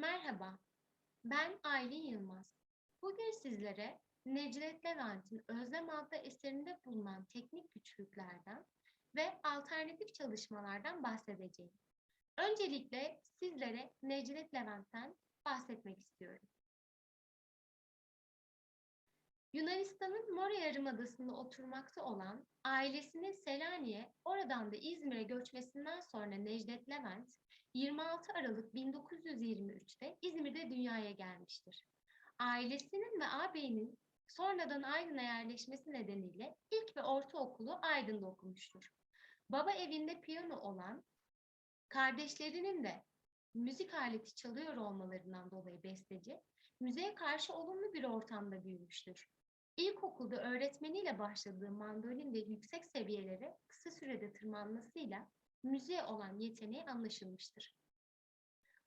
Merhaba, ben Aylin Yılmaz. Bugün sizlere Necdet Levent'in Özlem adlı eserinde bulunan teknik güçlüklerden ve alternatif çalışmalardan bahsedeceğim. Öncelikle sizlere Necdet Levent'ten bahsetmek istiyorum. Yunanistan'ın Mora Yarımadası'nda oturmakta olan ailesinin Selanik'e, oradan da İzmir'e göçmesinden sonra Necdet Levent, 26 Aralık 1923'te İzmir'de dünyaya gelmiştir. Ailesinin ve ağabeyinin sonradan Aydın'a yerleşmesi nedeniyle ilk ve ortaokulu Aydın'da okumuştur. Baba evinde piyano olan, kardeşlerinin de müzik aleti çalıyor olmalarından dolayı besteci, müziğe karşı olumlu bir ortamda büyümüştür. İlkokulda öğretmeniyle başladığı mandolinde yüksek seviyelere kısa sürede tırmanmasıyla müziğe olan yeteneği anlaşılmıştır.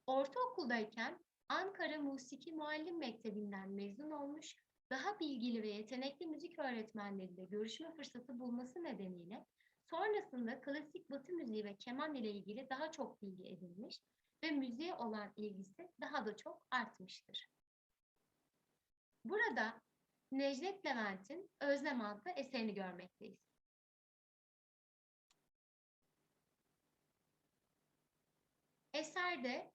Ortaokuldayken Ankara Musiki Muallim Mektebi'nden mezun olmuş, daha bilgili ve yetenekli müzik öğretmenleriyle görüşme fırsatı bulması nedeniyle sonrasında klasik batı müziği ve keman ile ilgili daha çok bilgi edinmiş ve müziğe olan ilgisi daha da çok artmıştır. Burada Necdet Levent'in Özlem adlı eserini görmekteyiz. Eserde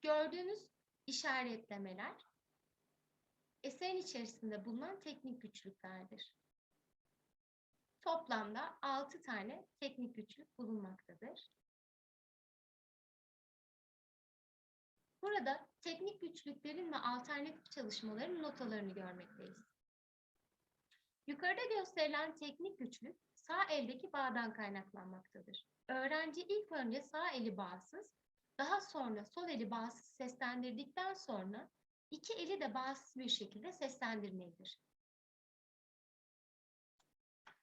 gördüğünüz işaretlemeler eserin içerisinde bulunan teknik güçlüklerdir. Toplamda 6 tane teknik güçlük bulunmaktadır. Burada teknik güçlüklerin ve alternatif çalışmaların notalarını görmekteyiz. Yukarıda gösterilen teknik güçlük sağ eldeki bağdan kaynaklanmaktadır. Öğrenci ilk önce sağ eli bağsız, daha sonra sol eli bağsız seslendirdikten sonra iki eli de bağsız bir şekilde seslendirmelidir.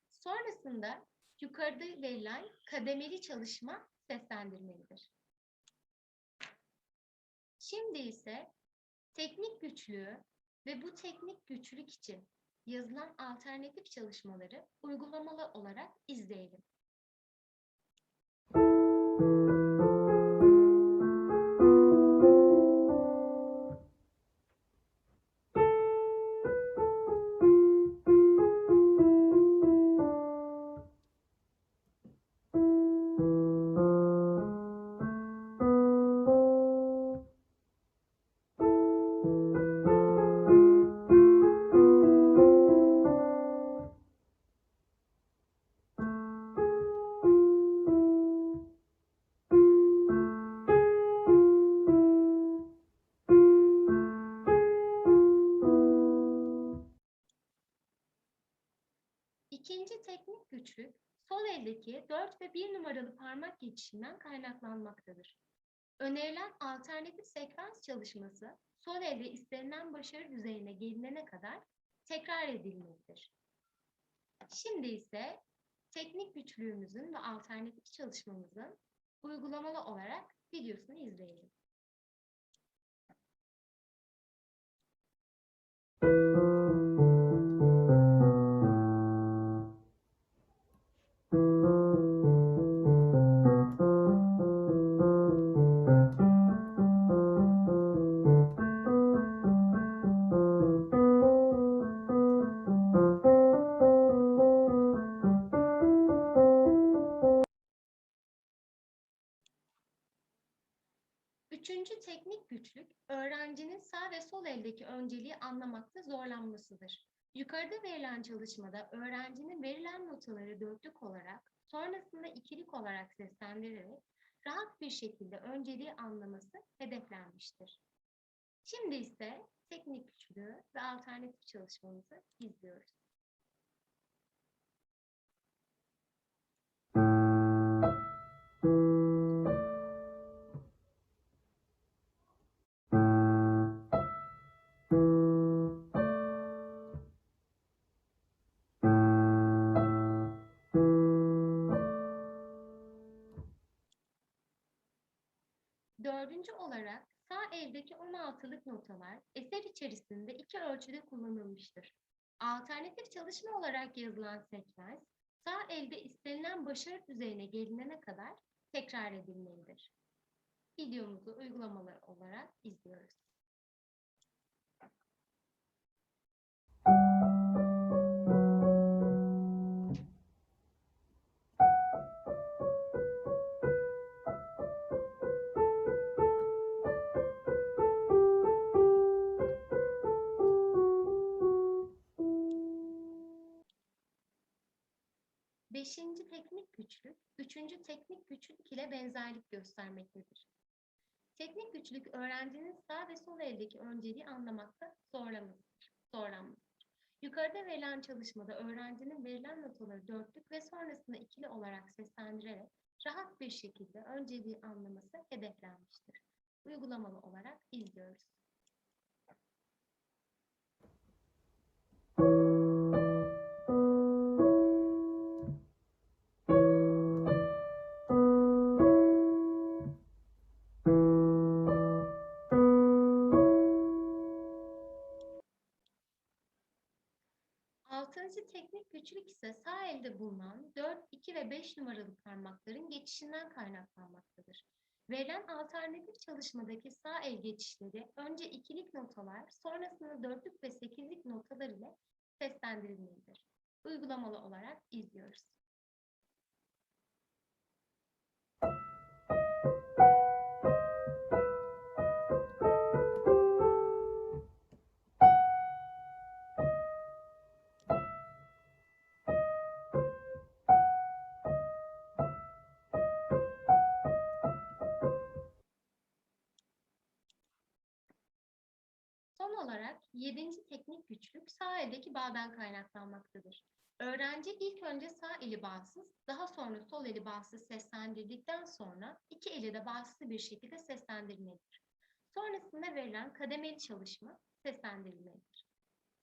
Sonrasında yukarıda verilen kademeli çalışma seslendirmelidir. Şimdi ise teknik güçlüğü ve bu teknik güçlük için yazılan alternatif çalışmaları uygulamalı olarak izleyelim. Eldeki 4 ve 1 numaralı parmak geçişinden kaynaklanmaktadır. Önerilen alternatif sekans çalışması sol elde istenilen başarı düzeyine gelinene kadar tekrar edilmelidir. Şimdi ise teknik güçlüğümüzün ve alternatif çalışmamızın uygulamalı olarak videosunu izleyelim. Üçüncü teknik güçlük, öğrencinin sağ ve sol eldeki önceliği anlamakta zorlanmasıdır. Yukarıda verilen çalışmada öğrencinin verilen notaları dörtlük olarak, sonrasında ikilik olarak seslendirerek rahat bir şekilde önceliği anlaması hedeflenmiştir. Şimdi ise teknik güçlüğü ve alternatif çalışmamızı izliyoruz. Dördüncü olarak sağ eldeki 16'lık notalar eser içerisinde iki ölçüde kullanılmıştır. Alternatif çalışma olarak yazılan sekans sağ elde istenilen başarı düzeyine gelinene kadar tekrar edilmelidir. videomuzu uygulamalar olarak izliyoruz. Beşinci teknik güçlük, üçüncü teknik güçlük ile benzerlik göstermektedir. Teknik güçlük öğrencinin sağ ve sol eldeki önceliği anlamakta zorlamasıdır. zorlanmasıdır. Yukarıda verilen çalışmada öğrencinin verilen notaları dörtlük ve sonrasında ikili olarak seslendirerek rahat bir şekilde önceliği anlaması hedeflenmiştir. Uygulamalı olarak izliyoruz. Elde bulunan 4, 2 ve 5 numaralı parmakların geçişinden kaynaklanmaktadır. Verilen alternatif çalışmadaki sağ el geçişleri önce ikilik notalar, sonrasında dörtlük ve sekizlik notalar ile seslendirilmelidir. Uygulamalı olarak izliyoruz. Yedinci teknik güçlük sağ eldeki bağdan kaynaklanmaktadır. Öğrenci ilk önce sağ eli bağsız, daha sonra sol eli bağsız seslendirdikten sonra iki eli de bağsız bir şekilde seslendirmelidir. Sonrasında verilen kademeli çalışma seslendirilmelidir.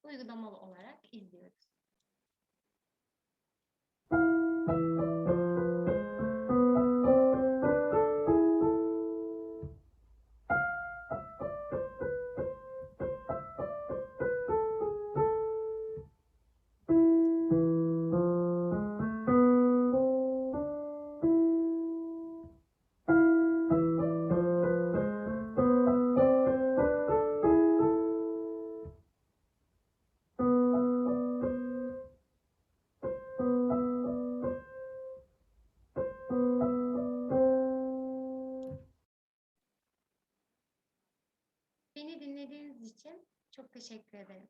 Uygulamalı olarak izliyoruz. Teşekkür ederim.